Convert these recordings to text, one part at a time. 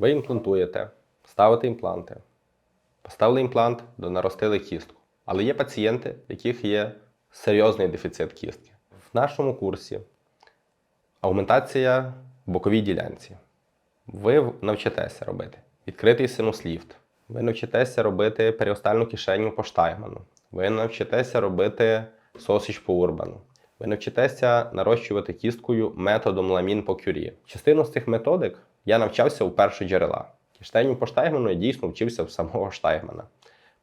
Ви імплантуєте, ставите імпланти. Поставили імплант, донаростили кістку. Але є пацієнти, в яких є серйозний дефіцит кістки. В нашому курсі аументація в боковій ділянці. Ви навчитеся робити відкритий синус-ліфт. Ви навчитеся робити періостальну кишеню по штайгману. Ви навчитеся робити сосіч по урбану. Ви навчитеся нарощувати кісткою методом ламін по кюрі. Частину з цих методик я навчався у першої джерела. Киштеню по штайгману я дійсно вчився в самого штайгмана.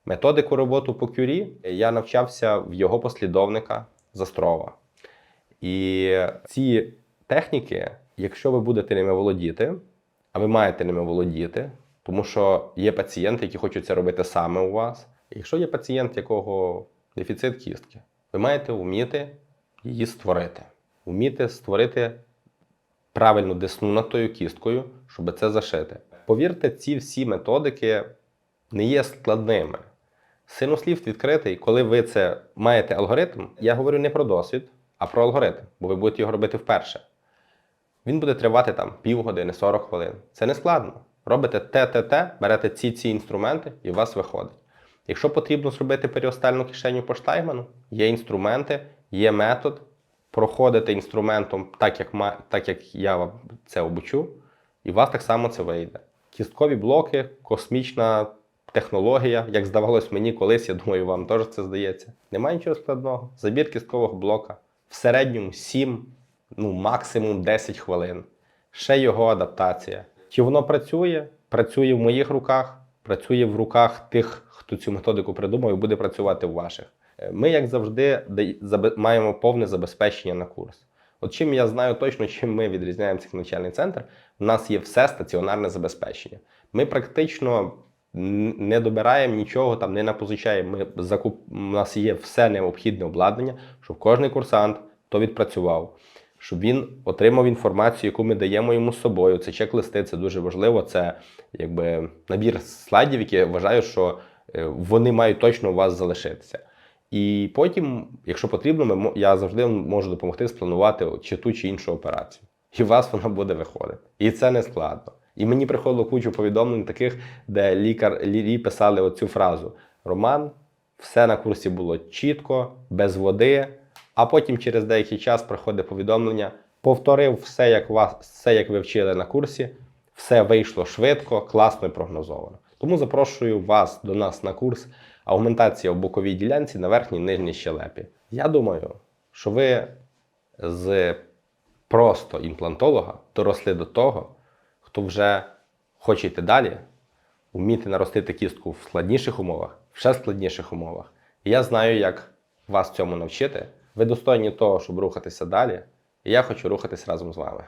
Методику роботи по кюрі я навчався в його послідовника Застрова. І ці техніки, якщо ви будете ними володіти, а ви маєте ними володіти, тому що є пацієнти, які хочуть це робити саме у вас. Якщо є пацієнт, якого дефіцит кістки, ви маєте вміти її створити, вміти створити правильну десну над тою кісткою, щоб це зашити. Повірте, ці всі методики не є складними. Синус-ліфт відкритий, коли ви це маєте алгоритм, я говорю не про досвід, а про алгоритм, бо ви будете його робити вперше. Він буде тривати там півгодини, 40 хвилин. Це не складно. Робите те-те-те, берете ці ці інструменти і у вас виходить. Якщо потрібно зробити періостальну кишеню по штайгману, є інструменти, є метод. Проходите інструментом так, як, так, як я це обучу, і у вас так само це вийде. Кісткові блоки, космічна технологія, як здавалось мені колись, я думаю, вам теж це здається. Немає нічого складного. Забір кісткового блока в середньому 7, ну максимум 10 хвилин. Ще його адаптація. Чи воно працює? Працює в моїх руках, працює в руках тих, хто цю методику придумав, і буде працювати в ваших. Е, Ми, як завжди, маємо повне забезпечення на курс. От чим я знаю точно, чим ми відрізняємо цей навчальний центр, у нас є все стаціонарне забезпечення. Ми практично не добираємо нічого, там не напозичаємо. Ми закуп... У нас є все необхідне обладнання, щоб кожен курсант то відпрацював, щоб він отримав інформацію, яку ми даємо йому з собою. Це чек-листи, це дуже важливо. Це якби набір слайдів, які я вважаю, що е, вони мають точно у вас залишитися. І потім, якщо потрібно, я завжди можу допомогти спланувати чи ту чи іншу операцію. І у вас вона буде виходити. І це не складно. І мені приходило кучу повідомлень таких, де лікар лікарі писали оцю фразу: Роман, все на курсі було чітко, без води. А потім через деякий час приходить повідомлення: повторив все, як вас, все, як ви вчили на курсі, все вийшло швидко, класно і прогнозовано. Тому запрошую вас до нас на курс аугментація в боковій ділянці на верхній нижній щелепі. Я думаю, що ви з просто імплантолога доросли до того, хто вже хоче йти далі, вміти наростити кістку в складніших умовах, в ще складніших умовах. І я знаю, як вас цьому навчити. Ви достойні того, щоб рухатися далі, і я хочу рухатись разом з вами.